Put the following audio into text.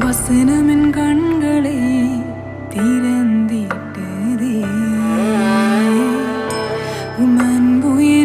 வசனமின் கண்களை திறந்திட்டதே. உமன் புயல்